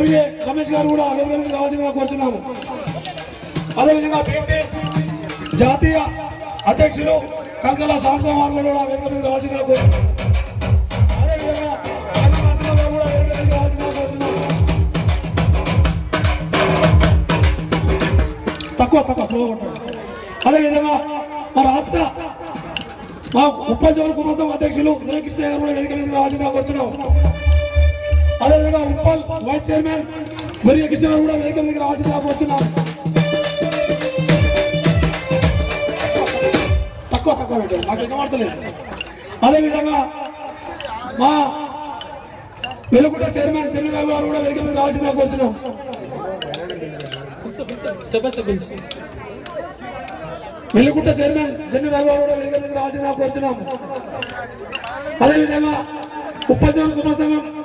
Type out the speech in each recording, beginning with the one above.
ఉపాధ్యక్షులు రమేష్ గారు కూడా వేదిక రావాల్సిందిగా కోరుతున్నాము అదేవిధంగా బీసీ జాతీయ అధ్యక్షులు కంకల శ్యామ్ కూడా వేదిక రావాల్సిందిగా కోరుతున్నాము అదేవిధంగా తక్కువ తక్కువ స్లో ఉంటాడు అదేవిధంగా మా రాష్ట్ర మా ఉప్పల్ జోన్ కుమాసం అధ్యక్షులు నిరకృష్ణ గారు కూడా వేదిక మీద రావాల్సిందిగా కోరుతున్నాం అదేవిధంగా ఉప్పల్ వైస్ చైర్మన్ మరి కృష్ణ గారు కూడా వేదిక మీద రావాల్సిందిగా కోరుతున్నాం తక్కువ తక్కువ పెట్టారు మాకు వినబడతలేదు అదేవిధంగా మా వెలుగుట చైర్మన్ చంద్రబాబు గారు కూడా వేదిక మీద by step Velugutta chairman Jannu Raghava కూడా వేదిక మీద రావాల్సిందిగా కోరుతున్నాం అదేవిధంగా ఉపాధ్యాయుల కుమార సంఘం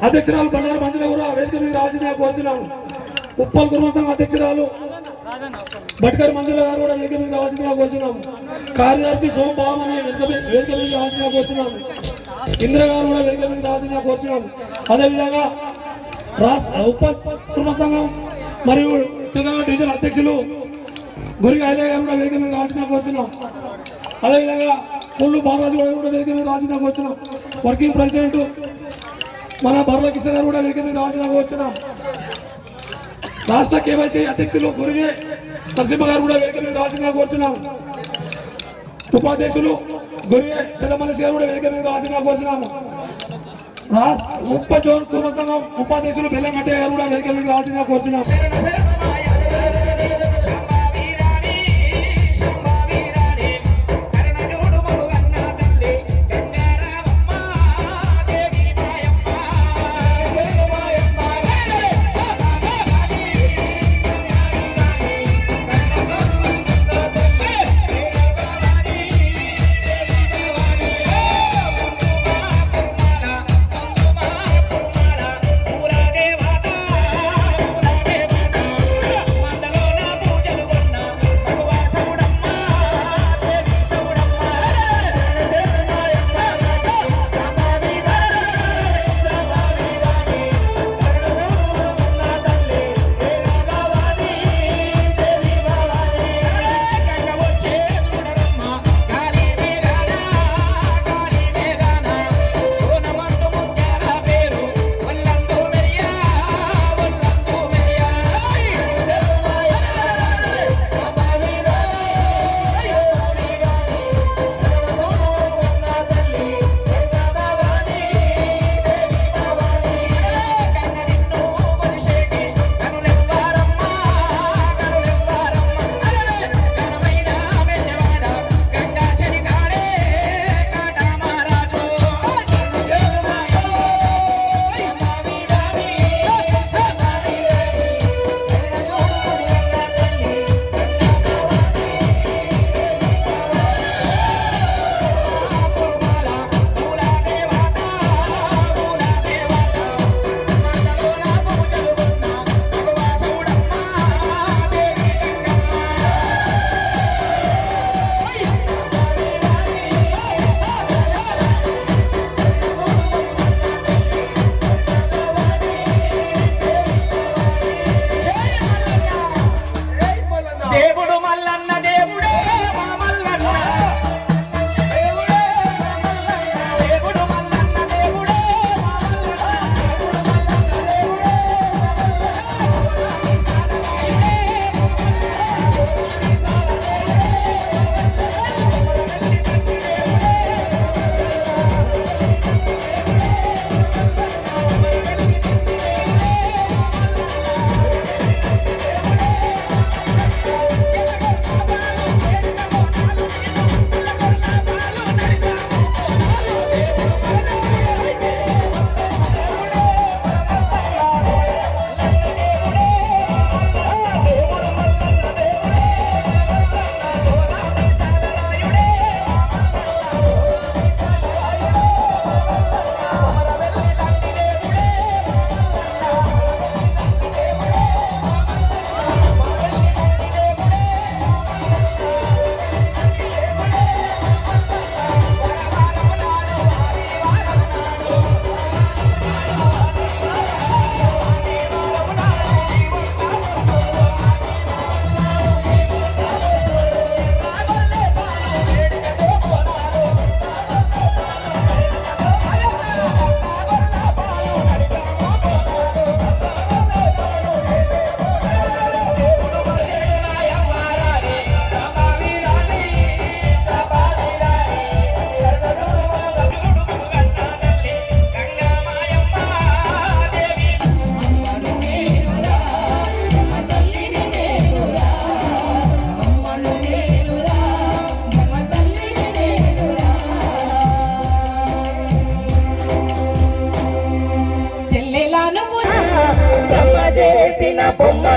అధ్యక్షురాలు బండారు మంజుల కూడా వేదిక మీద రావాల్సిందిగా కోరుతున్నాం ఉప్పల్ కుటుంబ సంఘం అధ్యక్షురాలు భట్కర్ మంజుల గారు కూడా వేదిక మీద రావాల్సిందిగా కోరుతున్నాం కార్యదర్శి సోమభావం అనే వేదిక మీద వేదిక మీద రావాల్సిందిగా కోరుతున్నాం ఇంద్ర గారు కూడా వేదిక మీద రావాల్సిందిగా కోరుతున్నాం అదేవిధంగా రాష్ట్ర ఉప కుటుంబ సంఘం మరియు చంద్రబాబు డివిజన్ అధ్యక్షులు గురిగా ఐలయ్య గారు కూడా వేదిక మీద రావాల్సిందిగా కోరుతున్నాం అదేవిధంగా కొల్లు బాలరాజు గారు కూడా వేదిక మీద రావాల్సిందిగా కోరుతున్నాం వర్కింగ్ ప్రెసిడెంట్ మన బర్ల కిషన్ గారు కూడా వేదిక మీద రావాల్సిందిగా కోరుతున్నాం రాష్ట్ర కేవైసీ అధ్యక్షులు గురిగే నరసింహ గారు కూడా వేదిక మీద రావాల్సిందిగా కోరుతున్నాం ఉపాధ్యక్షులు గురిగే పెద్ద మనిషి గారు కూడా వేదిక మీద రావాల్సిందిగా కోరుతున్నాము రాష్ట్ర ఉప్ప జోన్ కుటుంబ సంఘం ఉపాధ్యక్షులు బెల్లంగట్టే గారు కూడా వేదిక మీద రావాల్సిందిగా కోరుతున్నాం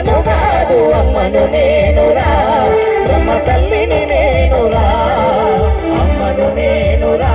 అమ్మను కాదు అమ్మను నేను రా. బ్రహ్మ తల్లిని నేను రా. అమ్మను నేను రా.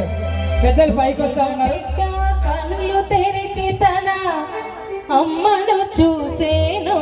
ఓకే. పెద్దలు పైకి వస్తా ఉన్నారు. కనులు తెరిచి తన అమ్మను చూసేనో.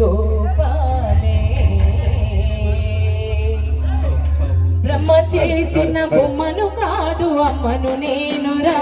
గోపాలే. బ్రహ్మ చేసిన బొమ్మను కాదు అమ్మను నేనురా.